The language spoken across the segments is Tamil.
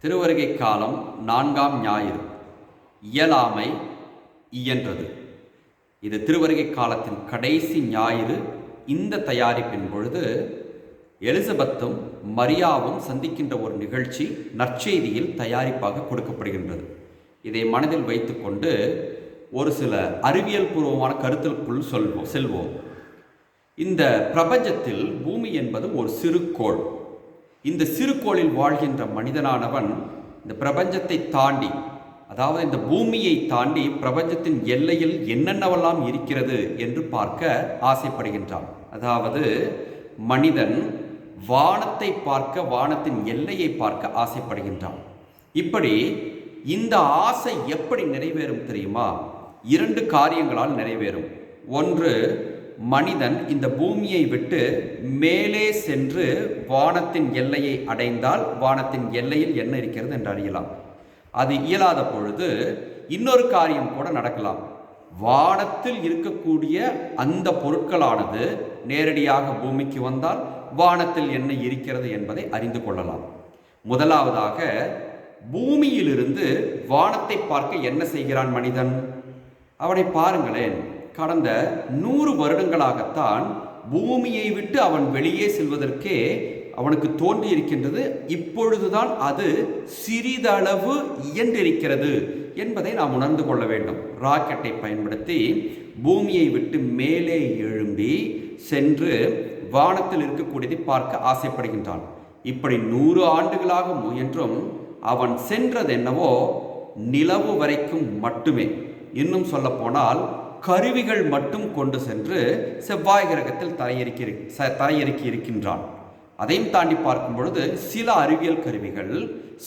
திருவருகை காலம் நான்காம் ஞாயிறு. இயலாமை இயன்றது. இது திருவருகை காலத்தின் கடைசி ஞாயிறு. இந்த தயாரிப்பின் பொழுது எலிசபெத்தும் மரியாவும் சந்திக்கின்ற ஒரு நிகழ்ச்சி நற்செய்தியில் தயாரிப்பாக கொடுக்கப்படுகின்றது. இதை மனதில் வைத்துக்கொண்டு ஒரு சில அறிவியல் பூர்வமான கருத்திற்குள் சொல்வோம் செல்வோம். இந்த பிரபஞ்சத்தில் பூமி என்பது ஒரு சிறுகோள் இந்த சிறுகோளில் வாழ்கின்ற மனிதனானவன் இந்த பிரபஞ்சத்தை தாண்டி அதாவது இந்த பூமியை தாண்டி பிரபஞ்சத்தின் எல்லையில் என்னென்னவெல்லாம் இருக்கிறது என்று பார்க்க ஆசைப்படுகின்றான். அதாவது மனிதன் வானத்தை பார்க்க வானத்தின் எல்லையை பார்க்க ஆசைப்படுகின்றான். இப்படி இந்த ஆசை எப்படி நிறைவேறும் தெரியுமா? இரண்டு காரியங்களால் நிறைவேறும். ஒன்று மனிதன் இந்த பூமியை விட்டு மேலே சென்று வானத்தின் எல்லையை அடைந்தால் வானத்தின் எல்லையில் என்ன இருக்கிறது என்று அறியலாம். அது இயலாத பொழுது இன்னொரு காரியம் கூட நடக்கலாம். வானத்தில் இருக்கக்கூடிய அந்த பொருட்களானது நேரடியாக பூமிக்கு வந்தால் வானத்தில் என்ன இருக்கிறது என்பதை அறிந்து கொள்ளலாம். முதலாவதாக பூமியிலிருந்து வானத்தை பார்க்க என்ன செய்கிறான் மனிதன்? அவனை பாருங்களேன். கடந்த நூறு வருடங்களாகத்தான் பூமியை விட்டு அவன் வெளியே செல்வதற்கே அவனுக்கு தோன்றியிருக்கின்றது. இப்பொழுதுதான் அது சிறிதளவு இயன்றிருக்கிறது என்பதை நாம் உணர்ந்து கொள்ள வேண்டும். ராக்கெட்டை பயன்படுத்தி பூமியை விட்டு மேலே எழும்பி சென்று வானத்தில் இருக்கக்கூடியதை பார்க்க ஆசைப்படுகின்றான். இப்படி நூறு ஆண்டுகளாக முயன்றும் அவன் சென்றது என்னவோ நிலவு வரைக்கும் மட்டுமே. இன்னும் சொல்ல போனால் கருவிகள் மட்டும் கொண்டு சென்று செவ்வாய் கிரகத்தில் தரையிறக்கி தரையிறக்கி இருக்கின்றான். அதையும் தாண்டி பார்க்கும் பொழுது சில அறிவியல் கருவிகள்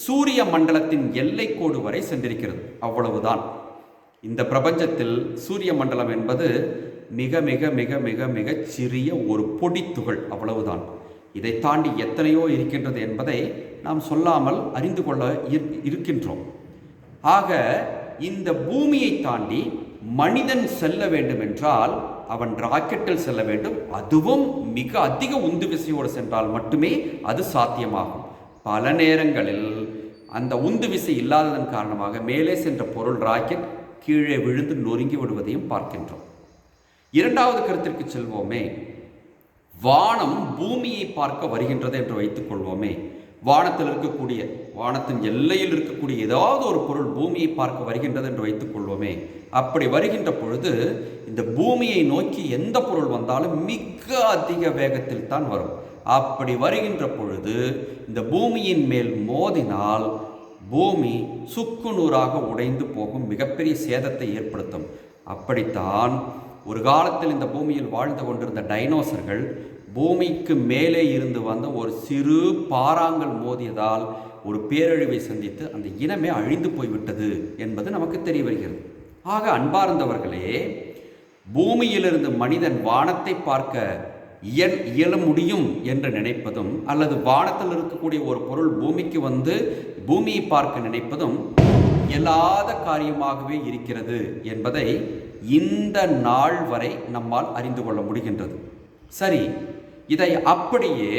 சூரிய மண்டலத்தின் எல்லைக்கோடு வரை சென்றிருக்கிறது. அவ்வளவுதான். இந்த பிரபஞ்சத்தில் சூரிய மண்டலம் என்பது மிக மிக மிக மிக மிக சிறிய ஒரு பொடித்துகள் அவ்வளவுதான். இதை தாண்டி எத்தனையோ இருக்கின்றது என்பதை நாம் சொல்லாமல் அறிந்து கொள்ள இருக்கின்றோம். ஆக இந்த பூமியை தாண்டி மனிதன் செல்ல வேண்டும் என்றால் அவன் ராக்கெட்டில் செல்ல வேண்டும். அதுவும் மிக அதிக உந்து விசையோடு சென்றால் மட்டுமே அது சாத்தியமாகும். பல நேரங்களில் அந்த உந்து விசை இல்லாததன் காரணமாக மேலே சென்ற பொருள் ராக்கெட் கீழே விழுந்து நொறுங்கி விடுவதையும் பார்க்கின்றோம். இரண்டாவது கருத்திற்கு செல்வோமே வானம் பூமியை பார்க்க வருகின்றது என்று வைத்துக் கொள்வோமே வானத்தில் இருக்கக்கூடிய வானத்தின் எல்லையில் இருக்கக்கூடிய ஏதாவது ஒரு பொருள் பூமியை பார்க்க வருகின்றது என்று வைத்துக் கொள்வோமே. அப்படி வருகின்ற பொழுது இந்த பூமியை நோக்கி எந்த பொருள் வந்தாலும் மிக அதிக வேகத்தில் தான் வரும். அப்படி வருகின்ற பொழுது இந்த பூமியின் மேல் மோதினால் பூமி சுக்கு நூறாக உடைந்து போகும் மிகப்பெரிய சேதத்தை ஏற்படுத்தும். அப்படித்தான் ஒரு காலத்தில் இந்த பூமியில் வாழ்ந்து கொண்டிருந்த டைனோசர்கள் பூமிக்கு மேலே இருந்து வந்த ஒரு சிறு பாறாங்கல் மோதியதால் ஒரு பேரழிவை சந்தித்து அந்த இனமே அழிந்து போய்விட்டது என்பது நமக்கு தெரிய வருகிறது. ஆக அன்பார்ந்தவர்களே பூமியிலிருந்து மனிதன் வானத்தை பார்க்க இயல் இயல முடியும் என்று நினைப்பதும் அல்லது வானத்தில் இருக்கக்கூடிய ஒரு பொருள் பூமிக்கு வந்து பூமியை பார்க்க நினைப்பதும் இயலாத காரியமாகவே இருக்கிறது என்பதை இந்த நாள் வரை நம்மால் அறிந்து கொள்ள முடிகின்றது. சரி இதை அப்படியே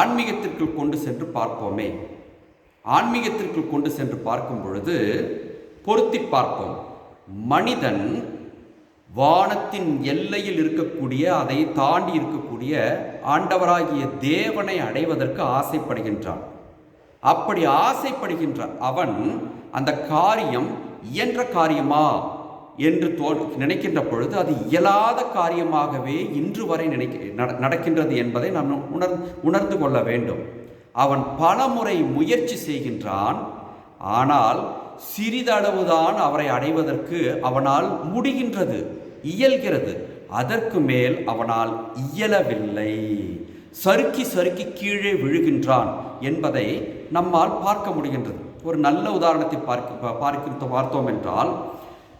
ஆன்மீகத்திற்குள் கொண்டு சென்று பார்ப்போமே. ஆன்மீகத்திற்குள் கொண்டு சென்று பார்க்கும் பொழுது பொருத்தி பார்ப்போம். மனிதன் வானத்தின் எல்லையில் இருக்கக்கூடிய அதை தாண்டி இருக்கக்கூடிய ஆண்டவராகிய தேவனை அடைவதற்கு ஆசைப்படுகின்றான். அப்படி ஆசைப்படுகின்ற அவன் அந்த காரியம் இயன்ற காரியமா? என்று தோ நினைக்கின்ற பொழுது அது இயலாத காரியமாகவே இன்று வரை நினைக்க நடக்கின்றது என்பதை நாம் உணர் உணர்ந்து கொள்ள வேண்டும். அவன் பல முறை முயற்சி செய்கின்றான். ஆனால் சிறிதளவுதான் அவரை அடைவதற்கு அவனால் முடிகின்றது இயல்கிறது. அதற்கு மேல் அவனால் இயலவில்லை. சறுக்கி சறுக்கி கீழே விழுகின்றான் என்பதை நம்மால் பார்க்க முடிகின்றது. ஒரு நல்ல உதாரணத்தை பார்க்க பார்க்க பார்த்தோம் என்றால்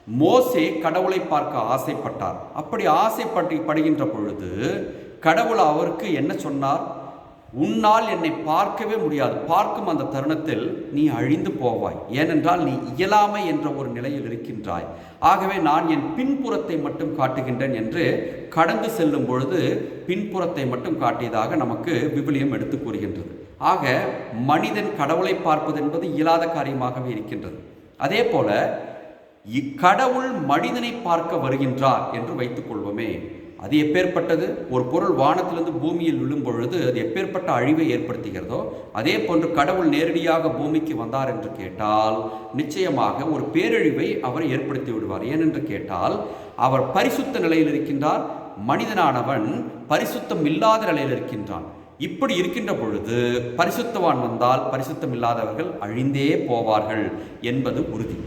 மோசே கடவுளை பார்க்க ஆசைப்பட்டார். அப்படி ஆசைப்பட்டு படுகின்ற பொழுது கடவுள் அவருக்கு என்ன சொன்னார்? உன்னால் என்னை பார்க்கவே முடியாது. பார்க்கும் அந்த தருணத்தில் நீ அழிந்து போவாய். ஏனென்றால் நீ இயலாமை என்ற ஒரு நிலையில் இருக்கின்றாய். ஆகவே நான் என் பின்புறத்தை மட்டும் காட்டுகின்றேன் என்று கடந்து செல்லும் பொழுது பின்புறத்தை மட்டும் காட்டியதாக நமக்கு விபிலியம் எடுத்து கூறுகின்றது. ஆக மனிதன் கடவுளை பார்ப்பது என்பது இயலாத காரியமாகவே இருக்கின்றது. அதே போல இக்கடவுள் மனிதனை பார்க்க வருகின்றார் என்று வைத்துக் கொள்வோமே அது எப்பேற்பட்டது? ஒரு பொருள் வானத்திலிருந்து பூமியில் விழும் பொழுது அது எப்பேற்பட்ட அழிவை ஏற்படுத்துகிறதோ அதே போன்று கடவுள் நேரடியாக பூமிக்கு வந்தார் என்று கேட்டால் நிச்சயமாக ஒரு பேரழிவை அவர் ஏற்படுத்தி விடுவார். ஏனென்று கேட்டால் அவர் பரிசுத்த நிலையில் இருக்கின்றார் மனிதனானவன் பரிசுத்தம் இல்லாத நிலையில் இருக்கின்றான். இப்படி இருக்கின்ற பொழுது பரிசுத்தவான் வந்தால் பரிசுத்தம் இல்லாதவர்கள் அழிந்தே போவார்கள் என்பது உறுதி.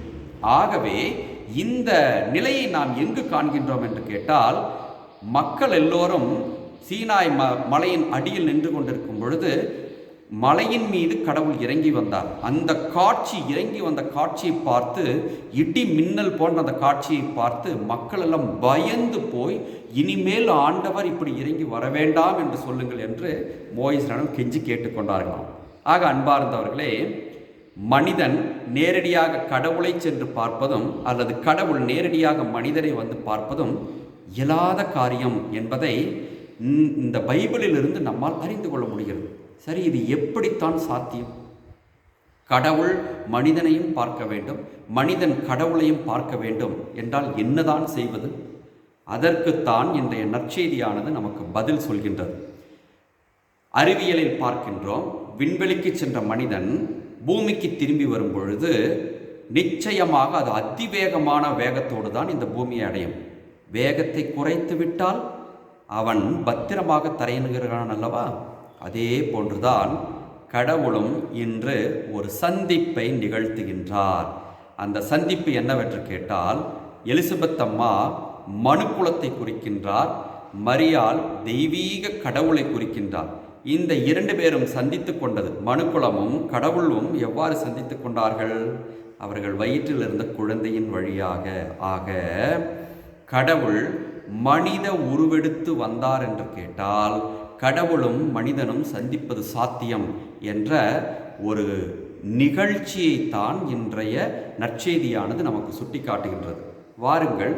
ஆகவே இந்த நிலையை நாம் எங்கு காண்கின்றோம் என்று கேட்டால் மக்கள் எல்லோரும் சீனாய் ம மலையின் அடியில் நின்று கொண்டிருக்கும் பொழுது மலையின் மீது கடவுள் இறங்கி வந்தார். அந்த காட்சி இறங்கி வந்த காட்சியை பார்த்து இடி மின்னல் போன்ற அந்த காட்சியை பார்த்து மக்கள் எல்லாம் பயந்து போய் இனிமேல் ஆண்டவர் இப்படி இறங்கி வர வேண்டாம் என்று சொல்லுங்கள் என்று மோயிஸ்ரனும் கெஞ்சி கேட்டுக்கொண்டார்களாம். ஆக அன்பார்ந்தவர்களே மனிதன் நேரடியாக கடவுளை சென்று பார்ப்பதும் அல்லது கடவுள் நேரடியாக மனிதரை வந்து பார்ப்பதும் இயலாத காரியம் என்பதை இந்த- பைபிளிலிருந்து நம்மால் அறிந்து கொள்ள முடிகிறது. சரி இது எப்படித்தான் சாத்தியம்? கடவுள் மனிதனையும் பார்க்க வேண்டும் மனிதன் கடவுளையும் பார்க்க வேண்டும் என்றால் என்னதான் செய்வது? அதற்குத்தான் இன்றைய நற்செய்தியானது நமக்கு பதில் சொல்கின்றது. அறிவியலில் பார்க்கின்றோம் விண்வெளிக்கு சென்ற மனிதன் பூமிக்கு திரும்பி வரும் பொழுது நிச்சயமாக அது அதிவேகமான வேகத்தோடு தான் இந்த பூமியை அடையும். வேகத்தை குறைத்து விட்டால் அவன் பத்திரமாக தரையினுகிறான் அல்லவா? அதே போன்றுதான் கடவுளும் இன்று ஒரு சந்திப்பை நிகழ்த்துகின்றார். அந்த சந்திப்பு என்னவென்று கேட்டால் எலிசபெத் அம்மா மனுக்குலத்தை குறிக்கின்றார் மரியாள் தெய்வீக கடவுளை குறிக்கின்றார். இந்த இரண்டு பேரும் சந்தித்து கொண்டது மனுக்குலமும் கடவுளும் எவ்வாறு சந்தித்து கொண்டார்கள்? அவர்கள் வயிற்றில் இருந்த குழந்தையின் வழியாக ஆக கடவுள் மனித உருவெடுத்து வந்தார் என்று கேட்டால் கடவுளும் மனிதனும் சந்திப்பது சாத்தியம் என்ற ஒரு நிகழ்ச்சியை தான் இன்றைய நற்செய்தியானது நமக்கு சுட்டிக்காட்டுகின்றது. வாருங்கள்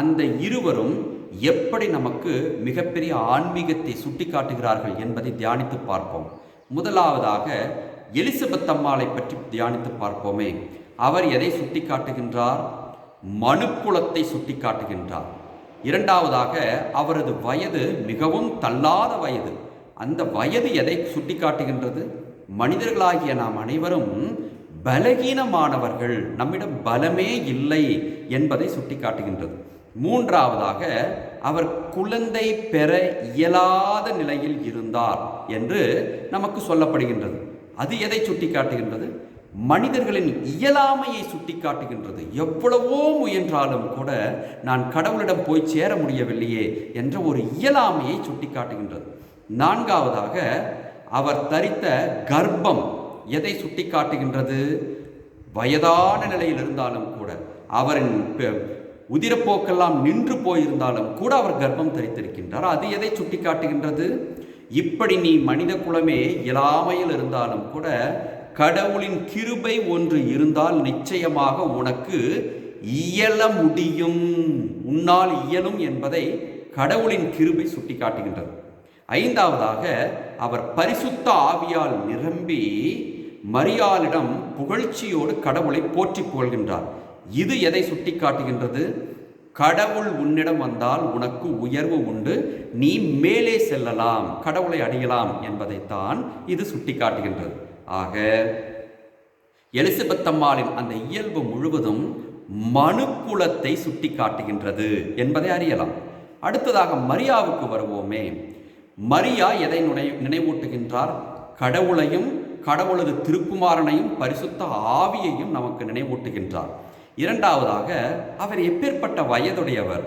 அந்த இருவரும் எப்படி நமக்கு மிகப்பெரிய ஆன்மீகத்தை சுட்டி காட்டுகிறார்கள் என்பதை தியானித்து பார்ப்போம். முதலாவதாக எலிசபெத் அம்மாளை பற்றி தியானித்து பார்ப்போமே. அவர் எதை சுட்டி காட்டுகின்றார் மனுக்குலத்தை சுட்டி காட்டுகின்றார் இரண்டாவதாக அவரது வயது மிகவும் தள்ளாத வயது. அந்த வயது எதை சுட்டி காட்டுகின்றது மனிதர்களாகிய நாம் அனைவரும் பலகீனமானவர்கள். நம்மிடம் பலமே இல்லை என்பதை சுட்டிக்காட்டுகின்றது. மூன்றாவதாக அவர் குழந்தை பெற இயலாத நிலையில் இருந்தார் என்று நமக்கு சொல்லப்படுகின்றது. அது எதை சுட்டிக்காட்டுகின்றது? மனிதர்களின் இயலாமையை சுட்டிக்காட்டுகின்றது. எவ்வளவோ முயன்றாலும் கூட நான் கடவுளிடம் போய் சேர முடியவில்லையே என்ற ஒரு இயலாமையை சுட்டிக்காட்டுகின்றது. நான்காவதாக அவர் தரித்த கர்ப்பம் எதை சுட்டிக்காட்டுகின்றது? வயதான நிலையில் இருந்தாலும் கூட அவரின் பெ- உதிரப்போக்கெல்லாம் நின்று போயிருந்தாலும் கூட அவர் கர்ப்பம் தரித்திருக்கின்றார். அது எதை சுட்டி காட்டுகின்றது இப்படி நீ மனித குலமே இயலாமையில் இருந்தாலும் கூட கடவுளின் கிருபை ஒன்று இருந்தால் நிச்சயமாக உனக்கு இயல முடியும். உன்னால் இயலும் என்பதை கடவுளின் கிருபை சுட்டிக்காட்டுகின்றது. ஐந்தாவதாக அவர் பரிசுத்த ஆவியால் நிரம்பி மரியாளிடம் புகழ்ச்சியோடு கடவுளை போற்றி புகழ்கின்றார். இது எதை சுட்டி காட்டுகின்றது கடவுள் உன்னிடம் வந்தால் உனக்கு உயர்வு உண்டு. நீ மேலே செல்லலாம் கடவுளை அடையலாம் என்பதைத்தான் இது சுட்டிக்காட்டுகின்றது. ஆக எலிசபெத் அம்மாளின் அந்த இயல்பு முழுவதும் மனுக்குலத்தை சுட்டிக்காட்டுகின்றது என்பதை அறியலாம். அடுத்ததாக மரியாவுக்கு வருவோமே. மரியா எதை நினை நினைவூட்டுகின்றார்? கடவுளையும் கடவுளது திருக்குமாரனையும் பரிசுத்த ஆவியையும் நமக்கு நினைவூட்டுகின்றார். இரண்டாவதாக அவர் எப்பேற்பட்ட வயதுடையவர்?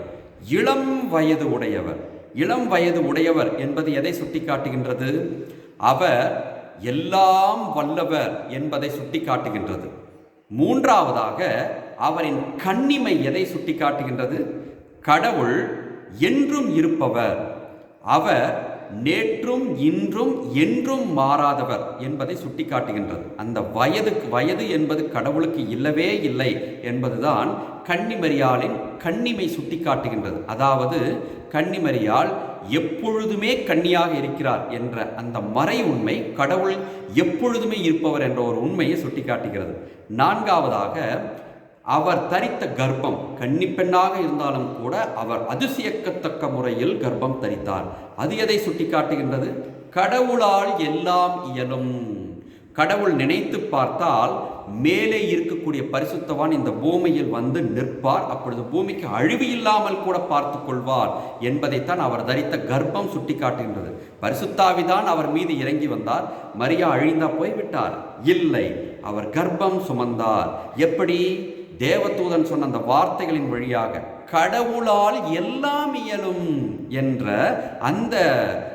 இளம் வயது உடையவர். இளம் வயது உடையவர் என்பது எதை சுட்டிக்காட்டுகின்றது? அவர் எல்லாம் வல்லவர் என்பதை சுட்டிக்காட்டுகின்றது. மூன்றாவதாக அவரின் கண்ணிமை எதை சுட்டிக்காட்டுகின்றது? கடவுள் என்றும் இருப்பவர். அவர் நேற்றும் இன்றும் என்றும் மாறாதவர் என்பதை சுட்டிக்காட்டுகின்றது. அந்த வயதுக்கு வயது என்பது கடவுளுக்கு இல்லவே இல்லை என்பதுதான் கன்னிமரியாளின் கன்னிமை சுட்டிக்காட்டுகின்றது. அதாவது கன்னிமரியால் எப்பொழுதுமே கன்னியாக இருக்கிறார் என்ற அந்த மறை உண்மை கடவுள் எப்பொழுதுமே இருப்பவர் என்ற ஒரு உண்மையை சுட்டிக்காட்டுகிறது. நான்காவதாக அவர் தரித்த கர்ப்பம் கன்னிப்பெண்ணாக இருந்தாலும் கூட அவர் அதிசயக்கத்தக்க முறையில் கர்ப்பம் தரித்தார். அது எதை சுட்டிக்காட்டுகின்றது? கடவுளால் எல்லாம் இயலும். கடவுள் நினைத்து பார்த்தால் மேலே இருக்கக்கூடிய பரிசுத்தவான் இந்த பூமியில் வந்து நிற்பார். அப்பொழுது பூமிக்கு அழிவு இல்லாமல் கூட பார்த்து கொள்வார் என்பதைத்தான் அவர் தரித்த கர்ப்பம் சுட்டிக்காட்டுகின்றது. பரிசுத்தாவிதான் அவர் மீது இறங்கி வந்தார். மரியா அழிந்தா போய்விட்டார். இல்லை அவர் கர்ப்பம் சுமந்தார். எப்படி? தேவதூதன் சொன்ன அந்த வார்த்தைகளின் வழியாக கடவுளால் எல்லாம் இயலும் என்ற அந்த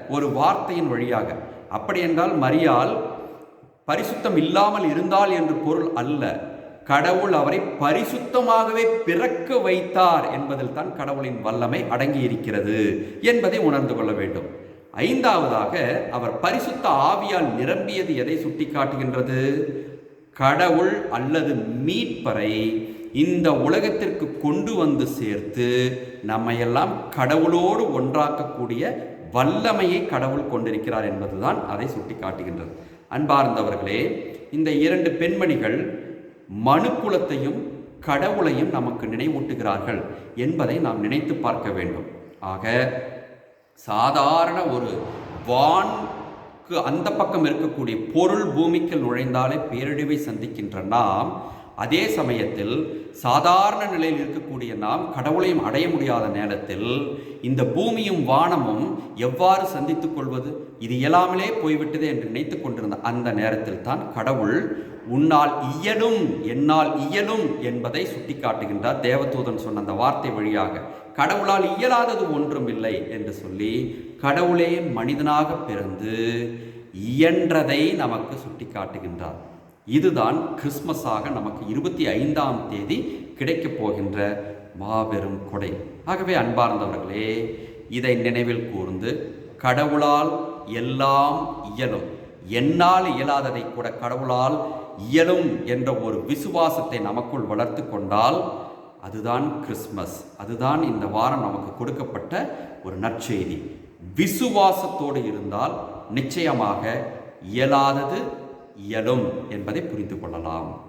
ஒரு வார்த்தையின் வழியாக. அப்படி என்றால் மரியால் பரிசுத்தம் இல்லாமல் இருந்தால் என்று பொருள் அல்ல. கடவுள் அவரை பரிசுத்தமாகவே பிறக்க வைத்தார் என்பதில் தான் கடவுளின் வல்லமை அடங்கி இருக்கிறது என்பதை உணர்ந்து கொள்ள வேண்டும். ஐந்தாவதாக அவர் பரிசுத்த ஆவியால் நிரம்பியது எதை சுட்டிக்காட்டுகின்றது? கடவுள் அல்லது மீட்பரை இந்த உலகத்திற்கு கொண்டு வந்து சேர்த்து நம்மையெல்லாம் கடவுளோடு ஒன்றாக்கக்கூடிய வல்லமையை கடவுள் கொண்டிருக்கிறார் என்பதுதான் அதை சுட்டி காட்டுகின்றது அன்பார்ந்தவர்களே இந்த இரண்டு பெண்மணிகள் மனுக்குலத்தையும் கடவுளையும் நமக்கு நினைவூட்டுகிறார்கள் என்பதை நாம் நினைத்து பார்க்க வேண்டும். ஆக சாதாரண ஒரு வான்க்கு அந்த பக்கம் இருக்கக்கூடிய பொருள் பூமிக்கு நுழைந்தாலே பேரழிவை சந்திக்கின்ற நாம் அதே சமயத்தில் சாதாரண நிலையில் இருக்கக்கூடிய நாம் கடவுளையும் அடைய முடியாத நேரத்தில் இந்த பூமியும் வானமும் எவ்வாறு சந்தித்துக் கொள்வது? இது இயலாமலே போய்விட்டது என்று நினைத்து கொண்டிருந்த அந்த நேரத்தில் தான் கடவுள் உன்னால் இயலும் என்னால் இயலும் என்பதை சுட்டிக்காட்டுகின்றார் தேவதூதன் சொன்ன அந்த வார்த்தை வழியாக. கடவுளால் இயலாதது ஒன்றும் இல்லை என்று சொல்லி கடவுளே மனிதனாக பிறந்து இயன்றதை நமக்கு சுட்டிக்காட்டுகின்றார். இதுதான் கிறிஸ்மஸாக நமக்கு இருபத்தி ஐந்தாம் தேதி கிடைக்கப் போகின்ற மாபெரும் கொடை. ஆகவே அன்பார்ந்தவர்களே இதை நினைவில் கூர்ந்து கடவுளால் எல்லாம் இயலும். என்னால் இயலாததை கூட கடவுளால் இயலும் என்ற ஒரு விசுவாசத்தை நமக்குள் வளர்த்து கொண்டால் அதுதான் கிறிஸ்மஸ் அதுதான் இந்த வாரம் நமக்கு கொடுக்கப்பட்ட ஒரு நற்செய்தி. விசுவாசத்தோடு இருந்தால் நிச்சயமாக இயலாதது இயலும் என்பதை புரிந்து கொள்ளலாம்.